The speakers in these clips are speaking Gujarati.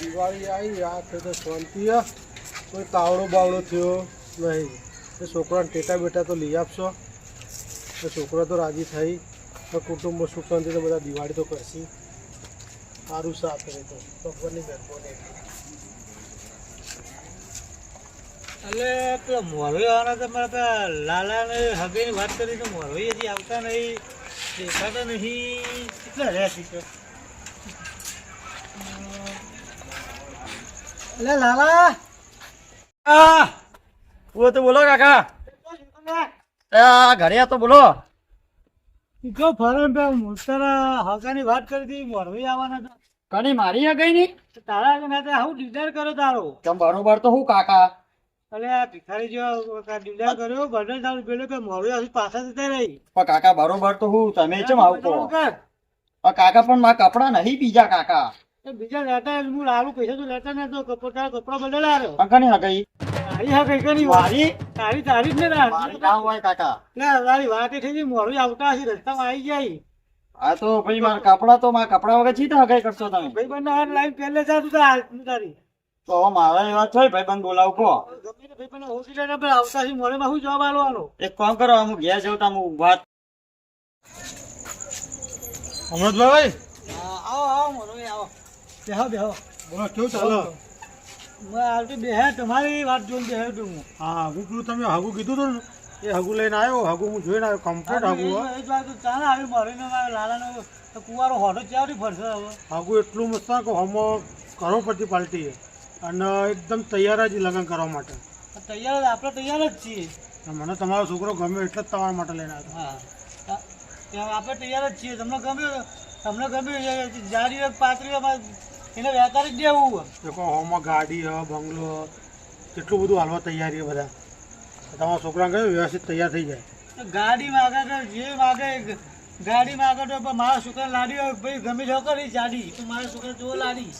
દિવાળી આવી આ તો શાંતિ. કોઈ તાવડો બાવડો થયો નહીં. એ છોકરાને ટેટા બેટા તો લઈ આપશો. તો છોકરા તો રાજી થઈ. તો કુટુંબમાં સુખ શાંતિ તો બધા દિવાળી તો કરશી. સારું સાથ રહે તો. ભગવાનની મહેરબાની. એટલે પેલા મોરવી આવવાના તો મારા પેલા લાલાને હગેની વાત કરી તો મોરવી હજી આવતા નહીં. દેખાતા નહીં. કેટલા રહ્યા છે? તો? લાલા. આ બોલો તો બોલો કાકા. આ ઘરે તો બોલો. જો ફરણ પે મોતરા હગાની વાત કરી હતી મોરવી આવવાના હતા. કની મારી આ ગઈ ની? તારા આગળ ના હું ડિઝાઇન કર્યો તારો. તમ બરોબર તો હું કાકા? એટલે આ ભિખારી જેવો ડિઝાઇન કર્યો બંને તારું પેલો કે મોરવી આવતી પાછા જતા રહી. પણ કાકા બરોબર તો હું તમે ચમ આવું કાકા પણ મારા કપડા નહીં બીજા કાકા. બીજા લેતા હું લાલુ પૈસા તો લેતા નતો કપડા તારા કપડા બદલા રહ્યો પણ કની આ તારી હા કઈ કઈ વાત? મારી? તારી તારી જ ને મારી ના હોય કાકા. ના તારી વાત એ થઈ ગઈ મોડું આવતા હશે રસ્તામાં આવી જાય આ તો ભાઈ મારા કપડા તો મારા કપડા વગર ચીતા હગાઈ કરશો તમે? ભાઈ બંને આ લાઈન પહેલે જા તું તાર તારી. તો મારે મારા એવા છે ભાઈ બંધ બોલાવું કહો. ગમે ભાઈ બંને આવતા છે મોડેમાં બહુ જવાબ આલવાનો. એક કામ કરો હું ઘેર જઉં તો હું વાત અમૃતભાઈ? આવો આવો મોરો આવો. બેહો બેહો. બોલો કેવું ચાલો. બેહે તમારી વાત જોઈને બેહે તું હું. હા હું પેલું તમે હાગુ કીધું હતું ને એ હાગુ લઈને આવ્યો હાગુ હું જોઈને આવ્યો કમ્પ્લીટ હાગુ. એ જ વાત ચાલે આવી લાલાનો તો કુવારો હોટો ચાવડી ફરશે હવે. હાગુ એટલું મસ્ત કે હમો કરોડપતિ પાર્ટી અને એકદમ તૈયાર જ લગ્ન કરવા માટે. તૈયાર આપણે તૈયાર જ છીએ. મને તમારો છોકરો ગમે એટલે જ તમારા માટે લઈને આવ્યો. હા. આપણે તૈયાર જ છીએ. તમને ગમ્યું તમને ગમ્યું જાડી પાતળી એને વેચારી જ દેવું દેખો હોમાં ગાડી હ બંગલો કેટલું બધું હાલવા તૈયારી બધા. તમારા છોકરા કહ્યું વ્યવસ્થિત તૈયાર થઈ જાય? ગાડી માગે તો જે માગે ગાડી માગે તો મારા છોકરા લાડી હોય ભાઈ ગમે છે કરી જાડી તો મારા છોકરા જો લાડી.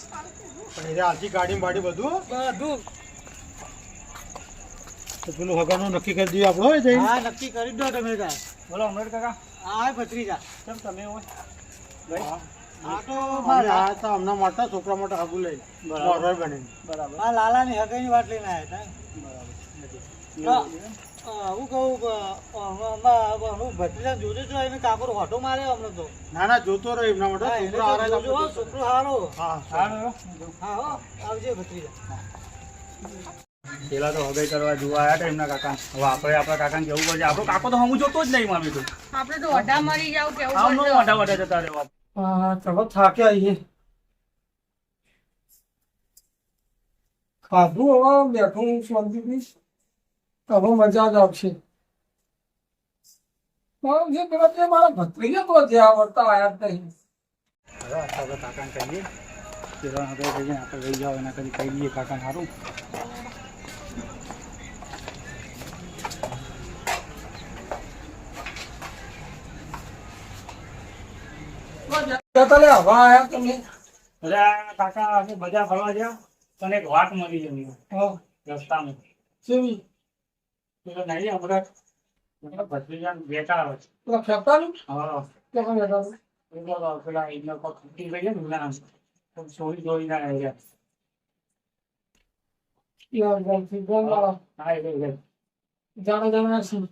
પણ એ હાલથી ગાડી બાડી બધું? બધું. તો પેલું હગાનું નક્કી કરી દઈએ આપણો હા નક્કી કરી દો તમે તાર બોલો અમર કાકા. હા ભત્રીજા. કેમ તમે હોય? હમણાં માટે છોકરા માટે હાગુ લઈ મોરવાઈ બનીને. બરાબર. આ લાલાની હગાઈની વાત લઈને આવ્યા હતા હું? કહું હું ભત્રીજા જોજો છો એને કાકરો હોટો મારે હમણાં તો. ના ના જોતો રહ્યો એમના માટે. છોકરા હો, હા હા આવજે ભત્રીજા. પેલા તો હગાઈ કરવા જોવા આવ્યા હતા એમના કાકા હવે આપણે આપણા કાકાને કેવું પડશે? આપણો કાકો તો હું જોતો જ નહીં મામી તો. આપણે તો અઢા મરી જાવ કેવું અઢા વાટા જતા રહેવા ચલો થાક્યા આવીએ ખાધું હવે બેઠું શાંતિથી હવે મજા જ આવશે. મારા ભત્રીજા તો આવડતા જ નહીં. હવે આપણે કાકાને કહીએ. એના કરી કહી દઈએ આયા તમે કાકા બજાર ફરવા ગયા. તને એક વાત મળી જમી રસ્તામાં. સેવી પેલો નહીં હમણાં ભત્રીજાને બેઠા આવે છે પેલા ફેંકતાનું હા ક્યાં બેઠા પેલો. એમનો કોક ગઈ છે. ને એના ચોરી ચોરી ના રહ્યા જાણે જાણે શું?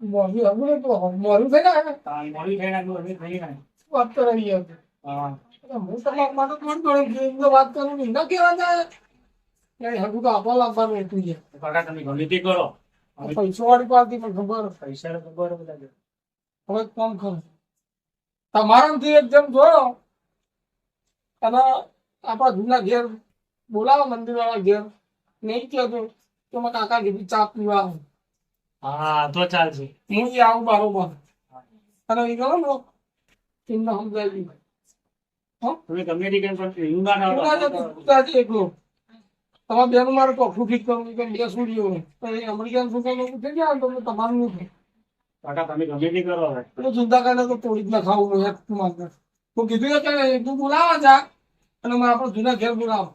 મોરી હમણે તો મોરું થઈ ને અમે થઈ ગયા વાત કરાવી હતી. હા. હું તમારા માટે થોડી થોડી વાત કરું છું. ના કેવા હજુ તો આપવા લાવવાનું એટલું છે. કાકા તમે ગમે તે કરો. પૈસા વાળી પાર્ટી પણ ખબર પૈસા ખબર બધા હવે એક કરો તમારામાંથી એક જોયો અને આપણા જૂના ઘેર બોલાવો મંદિર વાળા ઘેર નહીં કહેતો તો મેં કાકા જેવી ચા પીવા હા તો ચાલશે. હું આવું બારોબાર. અને એ ગયો ને સમજાવી તમે ગમે તે કેમ પણ એવું ના હું ના જતો, કરો તું તાજી એકલો તમારા બેનું મારે કોફું ઠીક કરવું કે બે તો એ અમેરિકન સુકાનું થઈ ગયા તમને? તમારું નહીં કાકા તમે ગમે તે કરો પેલું ચિંતા કરીને તો તોડી જ ના ખાવું એક તું માંગે તું કીધું કે તું બોલાવા જા અને મેં આપણો જૂના ઘેર બોલાવ.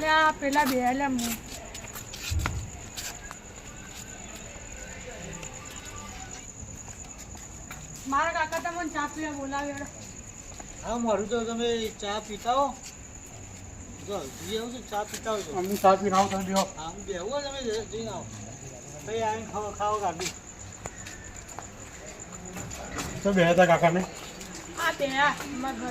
એટલે આ પેલા બે એટલે હું. મારા કાકા તમને ચા પીવા બોલાવ્યો હા મારું તો તમે ચા પીતા હો જો જઈ ચા પીતા હોય ચા પીને તમે બેહો. તમે જઈને આવો. ભાઈ આવીને ખાવ ખાવ કાઢી તો બે હતા કાકાને? હા બે મારા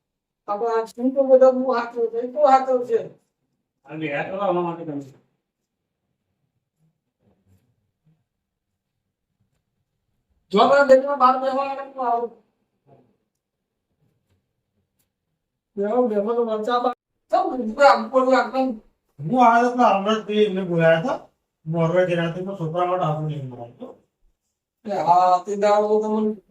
આપણે આ શું તો બધા હું હાથો છે તો હાથો છે. આ બે આવવા માટે તમે જો આપણે બેટમાં બાર બેહવા હું આવું? બેહો બેહો તો વંચા બા સબ ઉપર ઉપર રાખતા હું આ તો અમૃતભાઈ એમને બોલાયા હતા નોર્વે જેનાથી છોકરા માટે આપણું નહીં આવ્યો હા તે દાવો તો મને દાવો નહીં દાવો તમે આ એમને મને સામનો કીધું હતું. થોડો એ ખાતો હમુક એક હમણાં જોયો તો લાયા તો પણ વાતો મારું શું કરો લેતો નહીં હા એના માટે એટલે એને તો તમે આગુ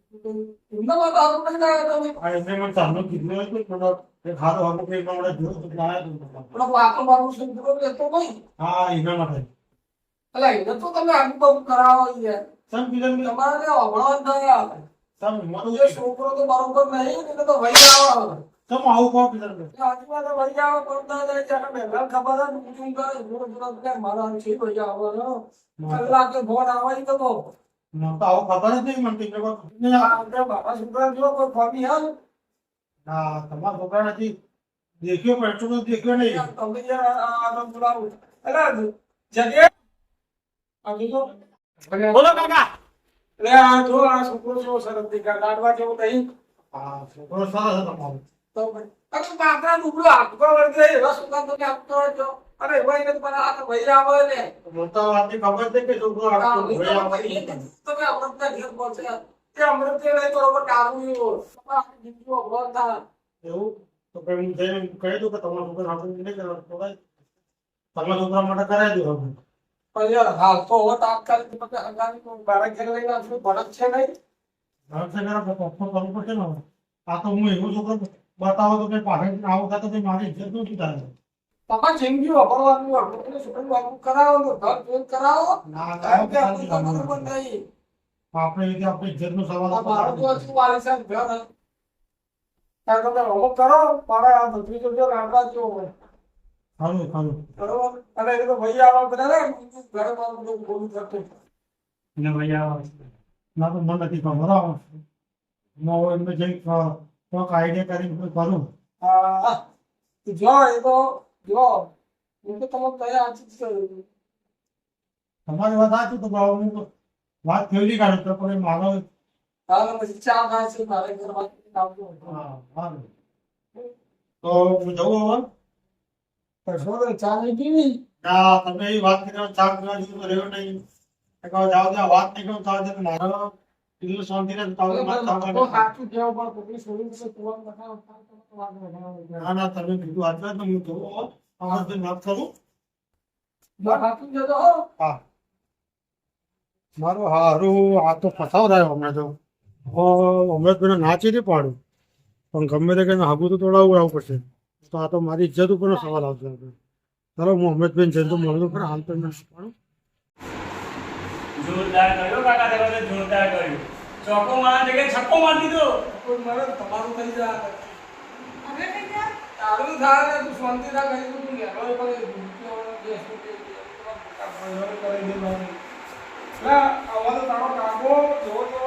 છોકરો તો બરોબર નહીં તો ભાઈ આવે સમ આવું કહો કે આજુબાજુ પહેલા ખબર જ હું કે મારા છે ભાઈ આવે કલાકે ફોન આવે તો આવું ખબર જ નહીં મને બાપા છોકરા જો કોઈ ના તમારા છોકરા નથી. દેખ્યો પણ એટલું દેખ્યો નહીં. તમે યાર આ આ એટલે જગ્યા બોલો કાકા. એટલે આ જો આ છોકરો જો સરસ દીકરા લાડવા જેવું નહીં હા છોકરો સરસ તમારો. તો અરે બાપરા ડુબળો આપકો વળગે એવા છોકરા તમે આપતો હોય તો. અરે ભાઈ ને તમારા હાથ આ તો ભાઈ આવે ને. મોટા તો આથી ખબર છે કે છોકરો આ ભાઈ તો આવે ને તમે અમૃતના ઘેર પહોંચ્યા તે અમૃત ને બરોબર ટાળવું એવું તમારા જીવજો એવું? તો પછી હું જઈને કહી દઉં કે તમારા છોકરા હાથ નહીં કરવા તો ભાઈ તમારા છોકરા માટે કરાવી દો આપણે પણ હાલ તો હવે તાત્કાલિક તમે હંગામી તો મારા ઘેર લઈને આવશું ભરત છે નહીં. ઘર છે ઘર પપ્પો કરવું પડશે ને. આ તો હું એવું છોકરો બતાવો તો કે પાછળ આવું તો મારી ઇજ્જત નથી થાય તમારે જિંદગી વાપરવાનું અમૃતને છોકરું વાપરું કરાવો ને ઘર જોઈને કરાવો. આપણે રીતે આપણે ઇજ્જત નો સવાલ મારું તો શું વાલી સાહેબ ઘર હે. તમે હોમવર્ક કરો મારા આ ભત્રીજો જોજો રામરાજ જેવો હોય. સારું સારું બરોબર? અને એ તો ભાઈ આવા બધા ને ઘરે મારું બધું બોલું કરતો. ને ભાઈ આવા ના તો મને નથી ખબર બરાબર નો હોય એમને જઈ કોઈક આઈડિયા કરીને કરું. હા. જો એ તો જો હું તો તમને તૈયાર આથી જ કર્યું તમારી વાત સાચું તો ભાવ હું તો વાત ફેરવી કાઢું તો પણ મારો પછી ચા છે મારે તો હું જવું હવે? કશો ચા નહીં પીવી? ના તમે એ વાત કરી ચા પીવા જેવું તો રહ્યો નહીં. જાઓ ત્યાં વાત નહીં કરું તો છે મારો એટલું શાંતિ રહે તો તમે તો સાચું કેવો પણ કોકની દીધું, કુવાનું બતાવો, તો વાત ના ના તમે કીધું આટલા તો હું તો હવે તો ના કરું. જો સાચું જતો હો. મારો હારું આ તો ફસાવ રહ્યો હમણાં તો. હમણાં પેલા નાચી નહીં પાડું પણ ગમે તે કઈ હાગું તો તોડાવું આવવું પડશે. તો આ તો મારી ઇજ્જત ઉપરનો સવાલ આવશે. ચાલો હું અમૃતબેન જઈને તો મળું તો ખરા હાલ તો ના પાડું. જોરદાર કર્યો કાકા તો જોરદાર કર્યું. ચોકો મારા જગ્યાએ છક્કો મારી દીધો. કોઈ મળે તમારું થઈ જાય. હવે થઈ? તારું થાય તું શાંતિ ના કરી તું નેરો પડે ભૂખ્યો જે ના આવા તો તારો કાકો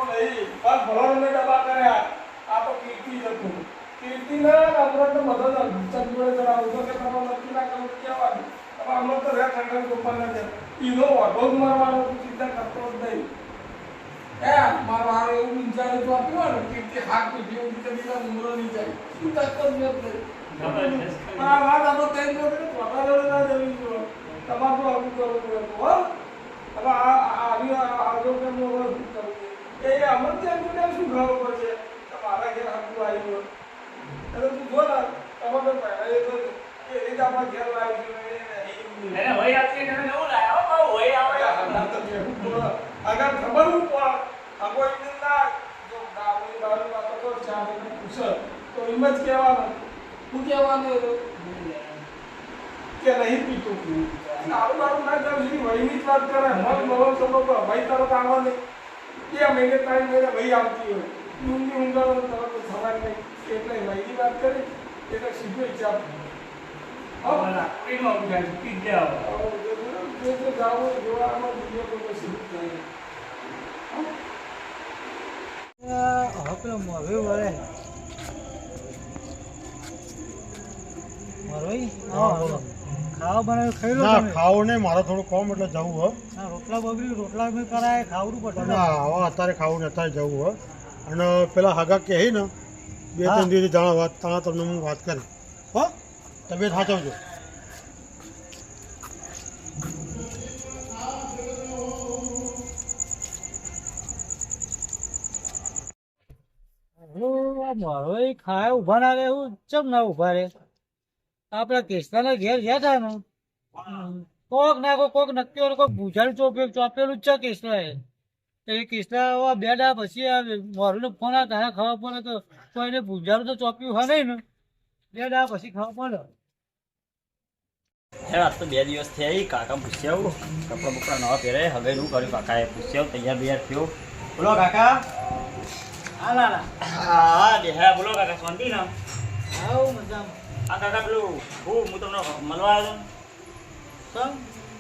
નહીં બસ ભણવાનું ડબ્બા કર્યા. આ તો કીર્તિ જ હતું. કીર્તિ ને મદદ બધો જ ચંદ કરાવું તો કે તમે નક્કી ના કરું કહેવાનું. અમૃત તો રે ઠંડા ગોપાલ નથી ઈનો વાઢો જ મારવાનો ચિંતા જ નહીં. એ, મારો એવું આપ્યું ને કીર્તિ હાથ પીઠી જાય. શું તક જ નથી. આ વાત તમારે આ આવી આજો કે એ અમર ત્યાં શું ખાવું પડશે કે મારા ઘેર આખું આવ્યું એટલે તું જો ને, તમારે પહેલા એ રીતે આપણા ઘેર લાવી જોઈએ એને હો આવે. ખબર હું પણ? હગો ના તો ચા પૂછે તો એમ જ કહેવાનું. તું કહેવાનું કે નહીં પીતું દારૂ દારૂ ના જાવ સુધી વહીની જ વાત કરે. મન બહુ સમો ભાઈ તરત આવવાની બે મહિને, ત્રણ મહિને આવતી હોય. ઊંઘી ઊંઘાડો તરત સવાર નહીં. એટલે વહીની વાત કરી, એટલે સીધો આવું જ મોરવે વળે ખાવા બનાવ્યું ખાઈ લો ના ખાવું નહીં મારે થોડું કોમ એટલે જવું હો. ના, રોટલા બગડી રોટલા મેં કરાય ખાવડું પડે ના હવે અત્યારે ખાવું ને અત્યારે જવું હો. અને પેલા હગા કહે ને બે. ત્રણ દિવસ જાણ વાત તાણા તમને હું વાત કરી. હો? તબિયત સાચવજો મારો એ ખાય ઊભા ના રહે, હું ચમ ના ઊભા રે આપડા કેસ્તાના ઘેર ગયા હતા ને કોક ના કોક કોક નક્કી હોય કોક ભૂજાલ ચોપેલું ચોપેલું છે કેસલા એ. એ બેડા પછી મારું ફોન આ તારા ખાવા પડે તો કોઈને ભૂજાલ તો ચોપ્યું હોય નહીં ને? બે દા પછી ખાવા પડે હેડ આજ તો બે દિવસ થયા કાકા પૂછ્યા કપડા બપડા નવા પહેરે હવે શું કર્યું? કાકાએ પૂછ્યા તૈયાર બિયાર થયો. બોલો કાકા. હા ના ના હા હા દેહા બોલો કાકા શાંતિ ના? આવ મજામાં. આ કાકા પેલું હું હું તમને મળવા આવ્યો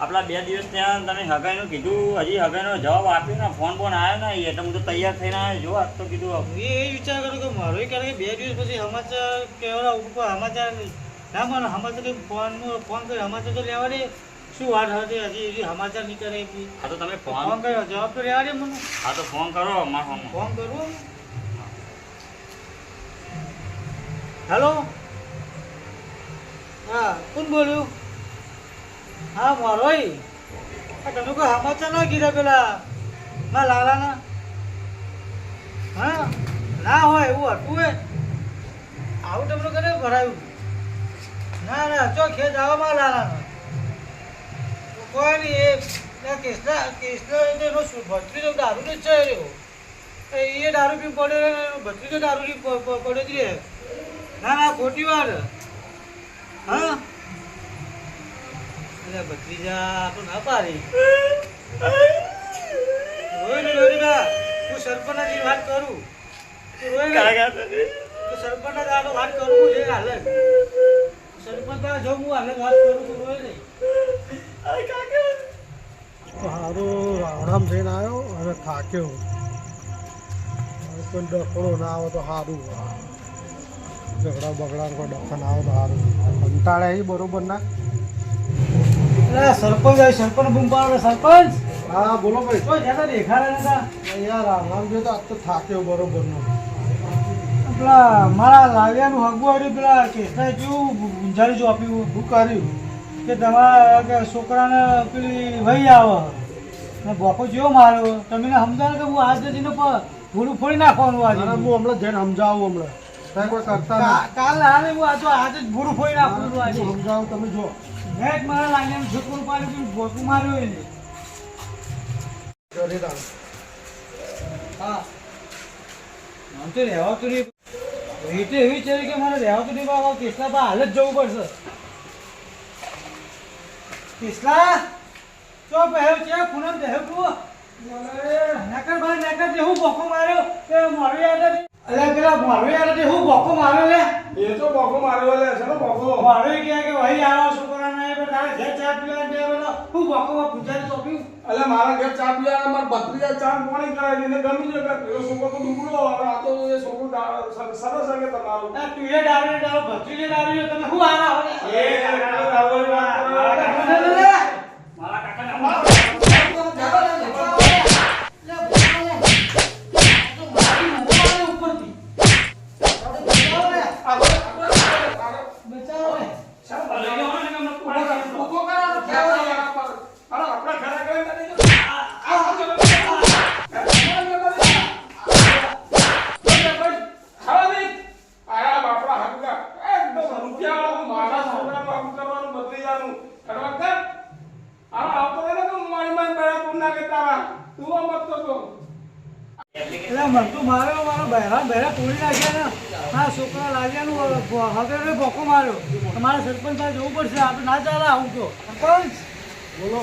આપણા બે દિવસ ત્યાં તમે હગાઈનું કીધું હજી હગાઈનો જવાબ આપ્યો ને ફોન ફોન આવ્યો ને એટલે હું તો તૈયાર થઈને આવ્યો જો આજ તો કીધું હું એ વિચાર કરું કે મારો એ કારણ કે બે દિવસ પછી સમાચાર કહેવાના ઉપર સમાચાર ના મને સમાચાર કંઈ ફોન ફોન કરી સમાચાર તો લેવા દે શું વાત હતી હજી હજી સમાચાર નહીં કરે હા તો તમે ફોન ફોન કર્યો જવાબ તો લેવા દે મને. હા તો ફોન કરો મારો ફોન કરો? હેલો? હા કોણ બોલ્યું? હા, મારો તમે કોઈ સમાચાર ના ગીરા પેલા? ના લાલાના હા, ના હોય, એવું હતું હે આવું તમને કને ભરાયું? ના ના ચો ખેત આવવામાં લાલાનો કોઈ નહીં એ કેસના કેસના એનો ભત્રીજો દારૂ ને છે રહ્યો એ એ દારૂ પી પડ્યો ભત્રીજો દારૂ પડ્યો જ રે ના ના, ખોટી વાત. હા? અરે ભત્રીજા તો ના પાડી. રોય ને ના હું સરપંચના વાત કરું. તું રોય ને તો સરપંચના દાડો વાત કરું હું જે હાલે. સરપંચ જો હું હાલે વાત કરું તું રોઈ નહીં. સારું રાવણામ થઈને આવ્યો અને થાક્યો. કોઈ ડફડો ના આવે તો સારું ઝઘડા બગડા કોઈ ડફા ના આવે તો સારું કંટાળે એ બરોબર ના? સરપંચ આવી સરપંચ બૂમ પાડે સરપંચ? હા બોલો ભાઈ. તો જ્યાં દેખાડા નતા યાર આમ જો તો આજ તો થાક્યો બરોબર નો. પેલા મારા લાવ્યાનું હગું આવ્યું પેલા કેસના કેવું ગુંજારી જો આપ્યું શું કર્યું? કે તમારા કે છોકરાને પેલી વહી આવે. ને બોપો જેવો માર્યો. તમે સમજાવો કે હું આજ જઈને ભૂલું ફોડી નાખવાનું આજે. હું હમણાં જઈને સમજાવું હમણાં. ત્યાં કોઈ કરતા કા- નહીં. કાલ હાલે હું આજે આજે જ ભૂલું ફોડી નાખવાનું આજે. હું સમજાવું તમે જો મેં મારા લાગ્યાનું છોકરું પાડ્યું બોકું માર્યો એને હા. આમ તો રહેવાતું નહીં. રીતે એવી છે કે મારે રહેવાતું નહીં બાબા. કેસલા હાલ જ જવું પડશે. કેસલા ચો પહેવ છે? પૂનમ પહેવ તું? નકર ભાઈ નકર તે હું બોકો માર્યો? કે મારો યાદ અલે પેલા મારો યાદ તે હું બોકો માર્યો લે. એ તો બોકો માર્યો લે. છે બોકો મારો કે કે ભાઈ આવો છોકરાને એ બધા જે ચા પીવા દે બોલો હું બોકો માં પૂછાય તો મારા ઘર ચા પીવા મારા ભત્રીજા ચા પાણી કરાવી? એને ગમી છે કે પેલો છોકરો તો ડૂબડો અને આ તો એ છોકરો સરસ કે તમારું. તું એ દારૂ દારૂ ભત્રીજે દારૂ તમે હું એ દારૂ વાત કરે. લે, લે, લે. મારા કાકાને ભૂકો કરાવો, ખેવા વાળા પર. અરે આપણા ઘરે ગઈ નથી. આ આ ચલો. ખાવા દે. આયા બાપડા હગા. એકદમ રૂપિયાવાળું મારા છોકરાનું આમ કરવાનું બદલીજાનું. કરવા કર. આ આવતો રહે ને તો મારી મારી બેડા તું ના કહેતા તું આમ મત કરતો. એટલે મરતું માર્યો મારો બહેરા બહેરા તોડી નાખ્યા ને મારા છોકરા લાગ્યાનું હવે ભોકો માર્યો. તમારે સરપંચ પાસે જવું પડશે. આપણે ના ચાલે આવું તો સરપંચ! બોલો.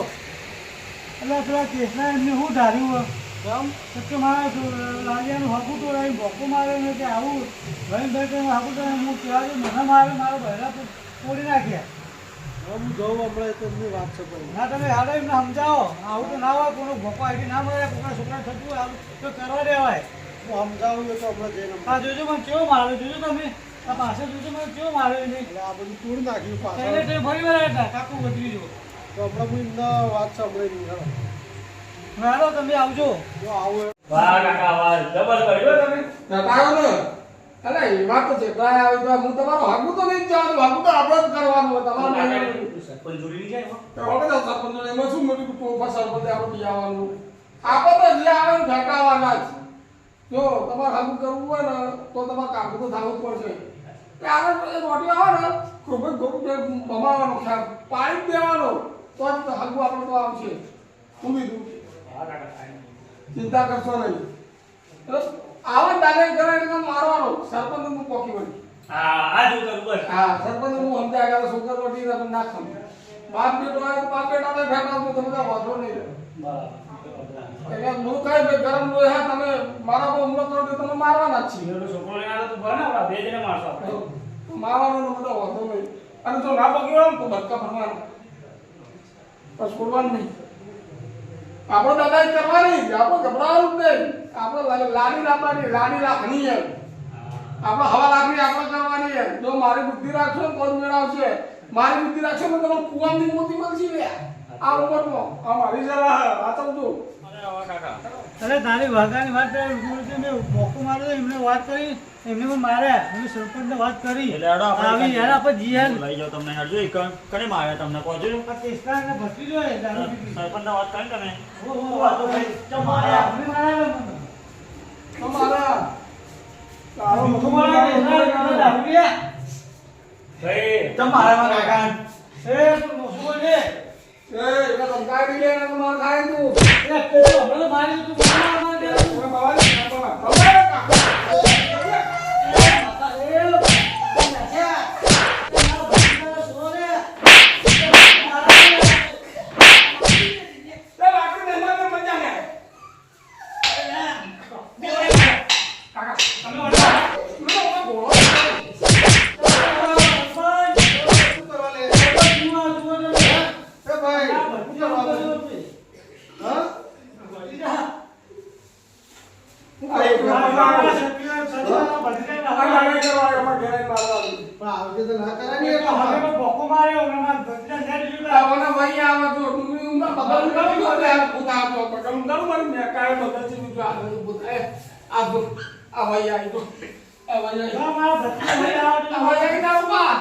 એટલે પેલા કેસના એમને શું ધાર્યું કેમ? કે મારા લાગ્યાનું હાકું તોડાવી ભોકો માર્યો ને કે આવું. ભાઈ ભાઈ કે હાકું તો હું કહેવા દઉં મને મારે મારો બહેરા તોડી નાખ્યા. હું જઉં આપણે તમને વાત છે ના તમે હાલો એમને સમજાવો. આવું તો ના હોય કોનો ભોકો આવી ના મળે કોઈના છોકરા થતું હોય આવું તો કરવા દેવાય. હું સમજાવું તો આપણે જઈને હા જોજો મને કેવો માર્યો જોજો તમે. પાછળ જોજો મને કેવો માર્યો એને? એટલે આ બધું તોડી નાખ્યું પાછળ. તે ફરી વાર હતા કાકુ બદલી જો તો હમણાં હું એમના વાત સાંભળી હાલો તમે આવજો. જો આવું વાહ કાકા વાહ જબર કર્યો તમે. જટાયો ને અરે એ વાત તો જેટલાય આવે તો હું તમારો હાગું તો નહીં જવાનું હાગું તો આપણે જ કરવાનું હોય તમારે નહીં. નહીં જાય હવે તો સરપંચ એમાં શું મોટું તો ઉપર સરપંચ આપણે બિયાવાનું આપણે તો જે આવે ને ઘટાવાના જ. જો તમારે હાગું કરવું હોય ને તો તમારે કાકુ તો થવું જ પડશે. કે આપણે રોટી આવે ને ખૂબ જ ભમાવાનો ખ્યાલ પાણી દેવાનો. તો જ હાગું આપણે તો આવશે. હું કીધું. ચિંતા કરશો નહીં. આવા દાદા કરે એટલે મારવાનો. સરપંચ હું પોકી વળી. હા આ જ કરું બસ. હા સરપંચ હું સમજાય ગયા છોકર રોટી ના ખમ બાપ બેટો બાપ બેટા ને ફેંકા તો તમે વાંધો નહીં. રહે. એટલે હું કઈ ભાઈ ગરમ લોહી હા તમે મારા પર હુમલો કરો તો તમે મારવાના જ છીએ. એટલે છોકરો લઈને તો ભલે આપણા બે જણે મારશો મારવાનો બધો વાંધો નહીં. અને જો ના પકડ્યો તો ધક્કા ભરવાના. બસ છોડવાનું નહીં. આપણે દાદા કરવાની આપડે આપણે ગભરાવાનું જ નહીં. આપણે લાડી લાવવાની લાડી રાખવાની એમ. આપણે હવા લાગણી આપણે કરવાની છે જો મારી બુદ્ધિ રાખશો ને તો જ મેળ મારી બુદ્ધિ રાખશો ને તો તમે કુવાની મોતી મળશે આ આ ઉંમરમાં. આ મારી જરા આ સમજો. અરે વાહ કાકા અરે તારી વાઘાની વાત કરી મેં ભોકો માર્યો એમને વાત કરી એમને પણ માર્યા. એમને સરપંચને વાત કરી. આવી યાર આપણે જીયાલ લઈ જાઓ તમને હરજો એક કણ- માર્યા તમને? કહો છો આ ભસી પીધી. સરપંચને વાત કરી તમે? ઓ, ઓ, તો ભાઈ? ચમ માર્યા. આપણે માર્યા ને મને. તમારા તારો ભોકો માર્યા. ભાઈ તમ મારા કાકા એ, તું મોસું બોલ મારી તું મારા મારી દે. તમે બાવાની બાબા બાબા કાકા તે લાકડી ને મને મજા ને કાકા તમે ઓલા મને ઓલા બોલો શું કરવા લે એ ભાઈ શું કરવા લે? હા આ એક આ લાગે કરવા એમાં ઘેરાઈ મારવાનું પણ આવજે તો ના કરાય ને એ તો હા. આવવાના ભાઈ આવા તો ડુંગળી ઉંમર બગલ ઉંમર તો લે ભૂતા તો બગલ ઉંમર મારી મે કાય બગલથી જો આ ભૂતા એ આ ભૂત આ ભાઈ આવી તો આ ભાઈ આવી આ ભાઈ આવી ના ઊભા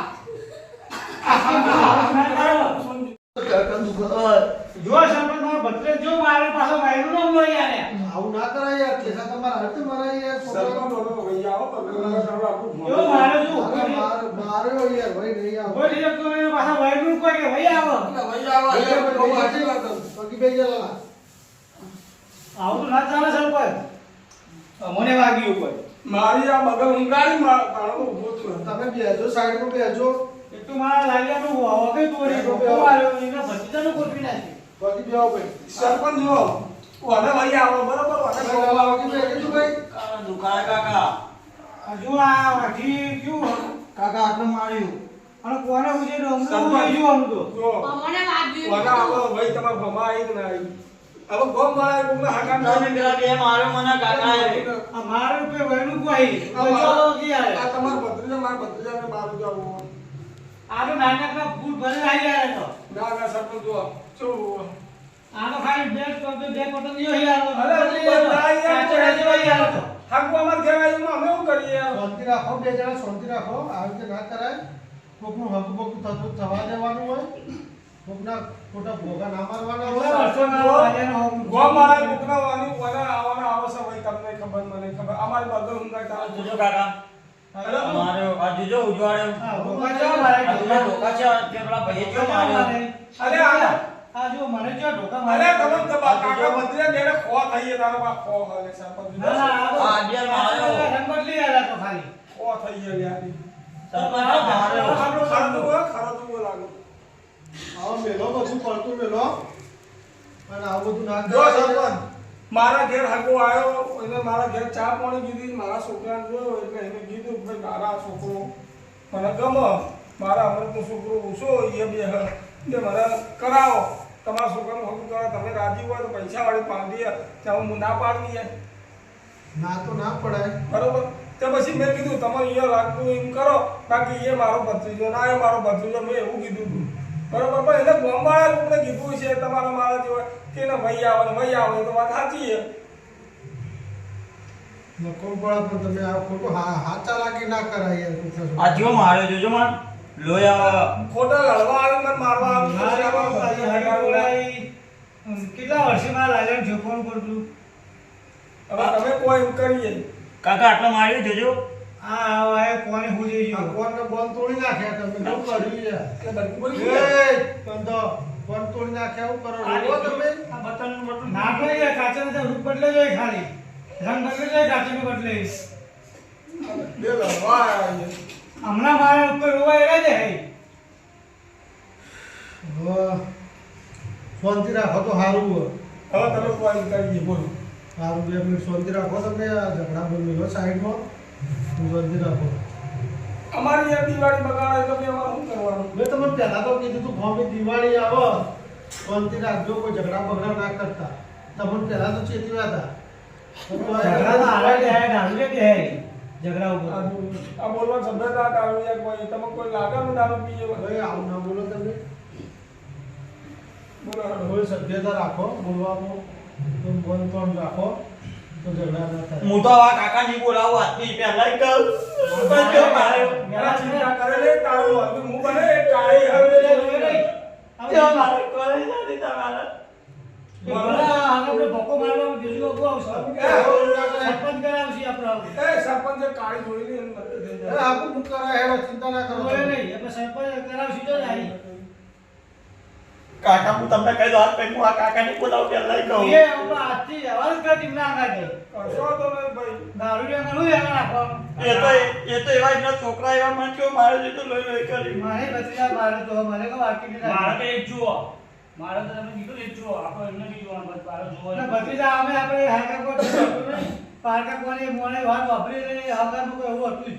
આવું ના કરાય યાર કેસા તમારા હાથે મરાય યાર સરપંચ ઓલો ભાઈ આવો બગલ ઉંમર કરવા આપણું જો મારે જો. અરે માર- માર્યો યાર ભાઈ નહીં આવો? ભાઈ આવા એ બહુ સાચી વાત છે. પગી બે જલા મને વાગ્યું કોઈ. મારી આ બગલ ઉંગાડી માર તારો તો ઊભો છું તમે બેજો સાઈડમાં બેજો પગી બેવો ભાઈ. સરપંચ જો ઓને ભાઈ આવો બરોબર? ઓને બોલાવો કે તું ભાઈ. દુકાળ કાકા. કાકા આટલું માર્યું. જો. વાત વાગ્યું ઓને આવો ભાઈ તમાર ભમા આવી કે ના આવી. હવે ગોમ મારા કોકના હાકા ના પેલા બે મારો મને કાકા આ તમાર ભત્રીજા મારા ભત્રીજાને મારું જાવ આનો નાનકડા ફૂલ ભરી આવી ગયા તો. ના ના સરપંચ જો શું આનો ખાલી બે તો બે પતંગ નહીં હોય યાર. અરે યાર યાર. તો હાકુ અમાર ઘેર આવીને અમે શું કરીએ? શાંતિ રાખો બે જણા શાંતિ રાખો. આવી રીતે ના કરાય. કોકનું હકુ બક થતું થવા દેવાનું હોય કોકના ખોટા ભોગા ના મારવાના હોય. વર્ષોના વાગ્યાનો હોમ ગો મારા કોકના વાની ઓને આવવાના આવશે હોય તમને ખબર મને ખબર. અમારી બગલ આ તા જોજો કાકા. અમારે આ જોજો ઉજવાડ્યો ભોગા જેવા મારે આ પેલા છે તે પેલા ભાઈએ કેવો મારે અરે આ આ જો મને જો ઢોકા મારે તમે તો બા કાકા મંદિરે બેને ખો થઈએ તારો બા ખો હવે સરપંચ ના ના આ તો- આ નંબર લઈ આ રંગ બદલી આવ્યા તો ખાલી. ખો થઈએ યાર મારા ઘેર હકો આવ્યો એને મારા ઘેર ચા પાણી કીધી મારા છોકરાને જોયો એટલે એને કીધું કે મારા છોકરો મને ગમો. મારા અમૃતનો છોકરો ઓછો એ બે એટલે મને કરાવો. તમારા છોકરાનું હકું કરો. તમે રાજી હોય તો પૈસા વાળી પાડીએ ત્યાં હું ના પાડી દઈએ. ના તો ના પડાય. બરોબર? તો પછી મેં કીધું તમે અહીંયા લાગતું એમ કરો બાકી એ મારો ભત્રીજો ના એ મારો ભત્રીજો મેં એવું કીધું હતું. બરોબર પણ એને ગોમવાળા લોકોને કીધું છે તમારા મારા જેવા કે ને ભાઈ આવે ને ભાઈ આવે તો વાત સાચી છે. નકોર પણ તમે આ ખોટું હા હા ચાલાકી ના કરાય આ જોજો માર લોહી ખોટા લડવા આવે મને મારવા આવે. કેટલા વર્ષે મારા લાલ્યાને છોકરાનું પડતું? હવે તમે કોઈ એમ કરીએ. કાકા આટલો માર્યો જોજો. આ હવે કોને હું જઈ આ તો બોલ તોડી નાખ્યા તમે શું કર્યું ગયા. એ કોણ તોડી નાખ્યા કરો. તમે. આ બટન બટન ના ભાઈ કાચા તો રૂપ બદલે જોઈએ ખાલી. રંગ બદલે જોઈએ કાચા બદલે બે હમણાં મારે ઉપર રોવા એરા છે હવે શાંતિ રાખો તો સારું હવે તમે કોઈ એમ બોલો. સારું બે મિનિટ શાંતિ રાખો તમે આ ઝઘડા બોલી લો સાઈડમાં. શાંતિ રાખો. અમારી યાર દિવાળી બગાડે તો બી અમારે શું કરવાનું? મેં તમને પહેલા તો કીધું તું ભાવે દિવાળી આવો. શાંતિ રાખજો કોઈ ઝઘડા બગડા ના કરતા. તમને પહેલા તો ચેતવ્યા હતા ઝઘડા તો આવે છે ડાલુ છે કે ઝઘડા ઉપર. આ બોલવા બોલવા સભ્યતા દારૂ યાર કોઈ. તમે કોઈ લાગાનું દારૂ પીએ? ભાઈ આવું ના બોલો તમે. બોલો સભ્યતા રાખો બોલવામાં તો બોલ તોડ રાખો? તો ઝઘડા ના થાય. હું તો આ કાકા ની બોલાવું આજથી પહેલા કહું પણ જો માર્યો મેરા ચિંતા કરે લે તારું હતું હું બને કાળી હવે જો મારે કોઈ નથી તમારા બોલા. આપણે ભોકો મારવા બીજું અગુ આવશે? સરપંચ કરાવશે આપણે એ સરપંચ કાળી જોઈ ની અંદર જાય આપણું હેડો ચિંતા ના કરો. નહીં. આપણે સરપંચ કરાવશે તો નહીં કાકા હું તમને કહી દઉં પૈ હું આ કાકા બોલાવ કે લઈ કહું એ આપણે આજથી વ્યવહાર કરી ના આગળ કરશો તો ભાઈ. દારૂ લે એમાં નાખવાનું? એ તો એ તો એવા એમના છોકરા એવા મન કેવું મારે તો લઈ લઈ કરી. મારે ભત્રીજા મારે તો મને કહો વાટકી નહીં મારે તો એક જુઓ. મારે તો તમે કીધું એ જ જુઓ. આપણે એમને બી જોવાનું બસ મારે એટલે ભત્રીજા અમે આપણે હાકા કો. પારકા કોને મોણે વાત વાપરી નહીં હાકા નું એવું હતું જ.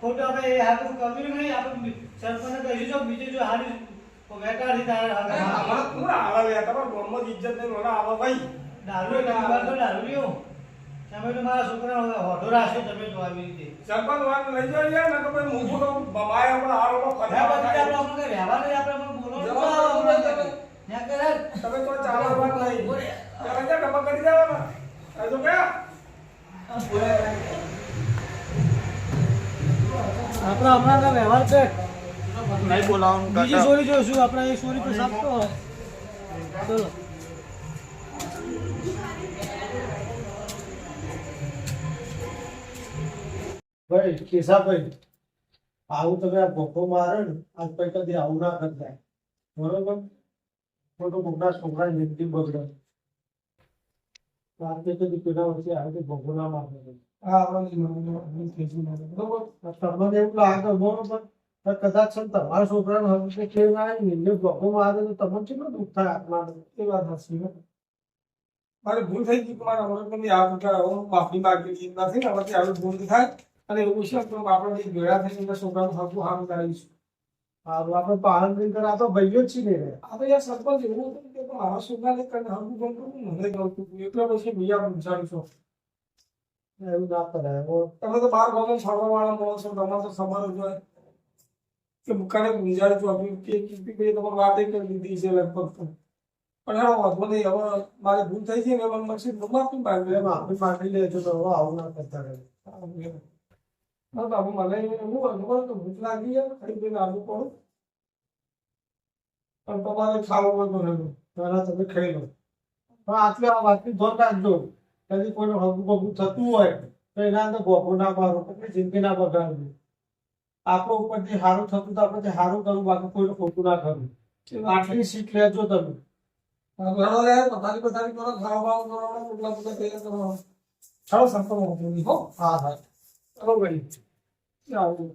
ખોટું આપણે એ હાકું કર્યું નહીં. આપણે સરપંચ કહીશું જો બીજું જો હારી વેટાડી તારે હાકા અમારે કોણ આવે યાર? તમારા ગામમાં ઇજ્જત નહીં મને આવે ભાઈ. દારૂ નંબર તો દારૂ લ્યો તમે તો મારા છોકરા હોટો રાખશો તમે તો આવી રીતે. સરપંચ વાત લઈ જાય યાર તો ભાઈ હું બોલો બમાય આપણે હારો આપણે આપણે વ્યવહાર નહીં આપણે તો આપો આપણે તમે. કરે તમે તો ચાલવા વાત નહીં ચાલે જા ડબ્બા કરી દેવાના. આ તો ક્યાં? આપણે હમણાં વ્યવહાર છે. નહીં બોલાવાનું બીજી સોરી જોઈશું આપણે એ સોરી તો સાફ ચલો ભાઈ કેસાભાઈ આવું તમે આ ભોકો મારે ને આજ પછી કદી આવું ના કરતા બરોબર ખોટું મોટા છોકરા જિંદગી બગડે રાતે કદી પેલા વચ્ચે આવે તો ભોખો ના મારે હા બરોબર તમને એવું લાગે બરોબર તો કદાચ તમારા છોકરાને હવે તો આવે ને એને ભોકો તો તમને કેટલું દુઃખ થાય આત્માને? એ વાત હશે મારે ભૂલ થઈ ગઈ કે મારા અમૃતની આ પ્રકાર હું માફી માંગી નથી ને હવે આવી ભૂલ થાય અને એવું છે તો આપણે ભેળા થઈને છોકરાનું હકું હામ કરાવીશું. સારું આપણે પાલન કરી કરે આ તો ભાઈઓ જ છીએ ને આ તો યાર સરપંચ એવું હતું કે મારા છોકરાને કરીને હકું ગમતું મને ગમતું. પછી બીજા પૂછાડીશું એવું ના કરાય. તમે તો બાર ગામમાં ફરવા વાળા માણસો તમારે તો ખબર જ હોય. કે મુકાને ગુંજારી છું આપી કે તમારે વાત કરી દીધી છે લગભગ તો. પણ હેડો વાંધો નહીં. હવે મારે ભૂલ થઈ છે ને મને મળશે માફી માંગી એટલે માફી માંગી લેજો તો હવે આવું ના કરતા રહે. હા બાબુ મને હું અનુભવ તો ભૂખ લાગી યાર ખાઈ પીને આવવું પડું. પણ તમારે ખાવું હોય તો રહેલું પહેલા તમે ખાઈ લો. પણ આટલી આ વાતની ધોન રાખજો. કદી કોઈનું હગું બગું થતું હોય તો એના અંદર ભોગો ના મારો કોઈ જિંદગી ના બગાડવી આપણો ઉપરથી સારું થતું તો આપણે સારું કરવું બાકી કોઈને ખોટું ના કરવું. આટલી શીખ લેજો તમે. હા, બરાબર યાર, પથારી પથારી કરો ખાવા બાવા કરો રોટલા બોટલા તૈયાર કરો ચાલો સંતો હો હા હા. ચાલો ભાઈ. આવું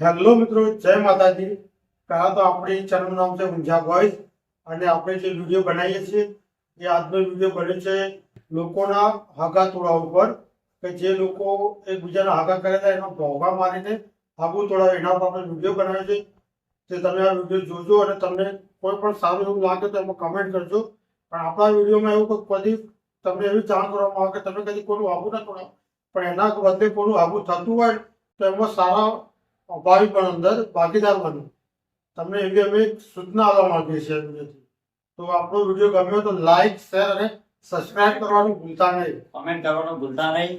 હેલો મિત્રો જય માતાજી. પહેલા તો આપણી ચેનલનું નામ છે ઊંઝા બોયઝ અને આપણે જે વીડિયો બનાવીએ છીએ એ આજનો વીડિયો બને છે, લોકોના હાગા તોડા ઉપર, કે જે લોકો એકબીજાના હાગા કરેલા એનો ભોગા મારીને હાગું તોડા એના પર વીડિયો બનાવ્યો છે. તે તમે આ વીડિયો જોજો અને તમને કોઈ પણ સારું એવું લાગે તો એમાં કમેન્ટ કરજો. પણ આપણા વિડીયોમાં એવું કોઈ કદી તમને એવી જાણ કરવામાં આવે કે તમે કદી કોઈનું આબુ ના તોડાવો પણ એના બદલે કોઈનું આબુ થતું હોય તો એમાં સારા અભાવી પણ અંદર ભાગીદાર બનો. તમને એવી અમે સૂચના આપવા માંગીએ છીએ તો આપણો વીડિયો ગમ્યો તો લાઈક શેર અને સબસ્ક્રાઇબ કરવાનું ભૂલતા નહીં. કમેન્ટ કરવાનું ભૂલતા નહીં.